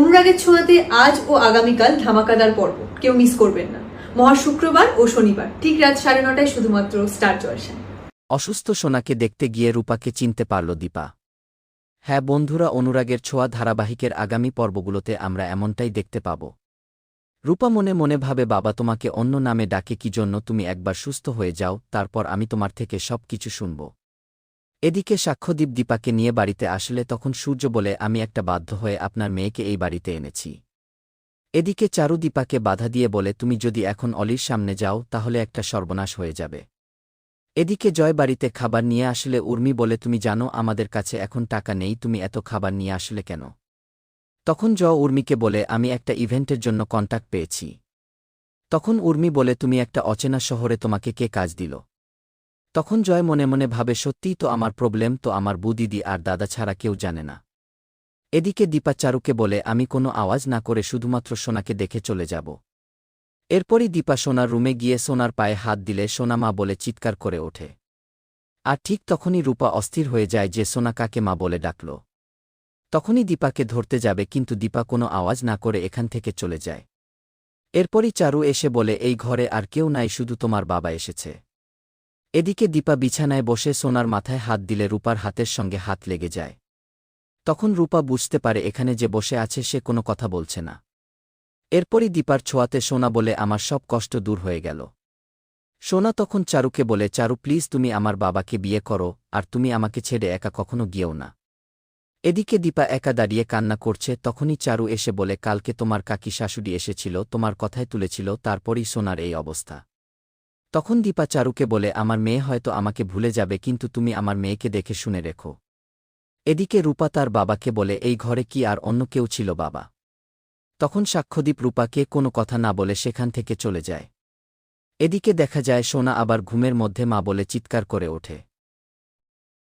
অনুরাগের ছোঁয়াতে আজ ও আগামীকাল ধামাকাদার পর্ব। কেউ মিস করবেন না। মহা শুক্রবার ও শনিবার। ঠিক রাত সাড়ে নটায় শুধুমাত্র স্টার জলসায় অসুস্থ সোনাকে দেখতে গিয়ে রূপাকে চিনতে পারল দীপা। হ্যাঁ বন্ধুরা, অনুরাগের ছোঁয়া ধারাবাহিকের আগামী পর্বগুলোতে আমরা এমনটাই দেখতে পাব। রূপা মনে মনে ভাবে, বাবা তোমাকে অন্য নামে ডাকে, কি জন্য? তুমি একবার সুস্থ হয়ে যাও, তারপর আমি তোমার থেকে সব কিছু শুনব। এদিকে সাক্ষ্যদীপ দীপাকে নিয়ে বাড়িতে আসলে তখন সূর্য বলে, আমি একটা বাধ্য হয়ে আপনার মেয়েকে এই বাড়িতে এনেছি। এদিকে চারু দীপাকে বাধা দিয়ে বলে, তুমি যদি এখন অলির সামনে যাও, তাহলে একটা সর্বনাশ হয়ে যাবে। এদিকে জয় বাড়িতে খাবার নিয়ে আসলে উর্মি বলে, তুমি জানো আমাদের কাছে এখন টাকা নেই, তুমি এত খাবার নিয়ে আসলে কেন? তখন জ উর্মিকে বলে, আমি একটা ইভেন্টের জন্য কন্ট্যাক্ট পেয়েছি। তখন উর্মি বলে, তুমি একটা অচেনা শহরে তোমাকে কে কাজ দিল? তখন জয় মনে মনে ভাবে, সত্যিই তো আমার প্রবলেম, তো আমার বুদিদি আর দাদা ছাড়া কেউ জানে না। এদিকে দীপা চারুকে বলে, আমি কোনো আওয়াজ না করে শুধুমাত্র সোনাকে দেখে চলে যাব। এরপরই দীপা সোনার রুমে গিয়ে সোনার পায়ে হাত দিলে সোনা মা বলে চিৎকার করে ওঠে। আর ঠিক তখনই রূপা অস্থির হয়ে যায় যে সোনা কাকে মা বলে ডাকল। তখনই দীপাকে ধরতে যাবে, কিন্তু দীপা কোনো আওয়াজ না করে এখান থেকে চলে যায়। এরপরই চারু এসে বলে, এই ঘরে আর কেউ নাই, শুধু তোমার বাবা এসেছে। এদিকে দীপা বিছানায় বসে সোনার মাথায় হাত দিলে রূপার হাতের সঙ্গে হাত লেগে যায়। তখন রূপা বুঝতে পারে এখানে যে বসে আছে সে কোনো কথা বলছে না। এরপরই দীপার ছোঁয়াতে সোনা বলে, আমার সব কষ্ট দূর হয়ে গেল। সোনা তখন চারুকে বলে, চারু, প্লিজ তুমি আমার বাবাকে বিয়ে করো, আর তুমি আমাকে ছেড়ে একা কখনো গিয়েও না। এদিকে দীপা একা দাঁড়িয়ে কান্না করছে, তখনই চারু এসে বলে, কালকে তোমার কাকি শাশুড়ি এসেছিল, তোমার কথায় তুলেছিল, তারপরই সোনার এই অবস্থা। তখন দীপা চারুকে বলে, আমার মেয়ে হয়তো আমাকে ভুলে যাবে, কিন্তু তুমি আমার মেয়েকে দেখে শুনে রেখো। এদিকে রূপা তার বাবাকে বলে, এই ঘরে কি আর অন্য কেউ ছিল বাবা? তখন সাক্ষ্যদীপ রূপাকে কোনো কথা না বলে সেখান থেকে চলে যায়। এদিকে দেখা যায় সোনা আবার ঘুমের মধ্যে মা বলে, চিৎকার করে ওঠে।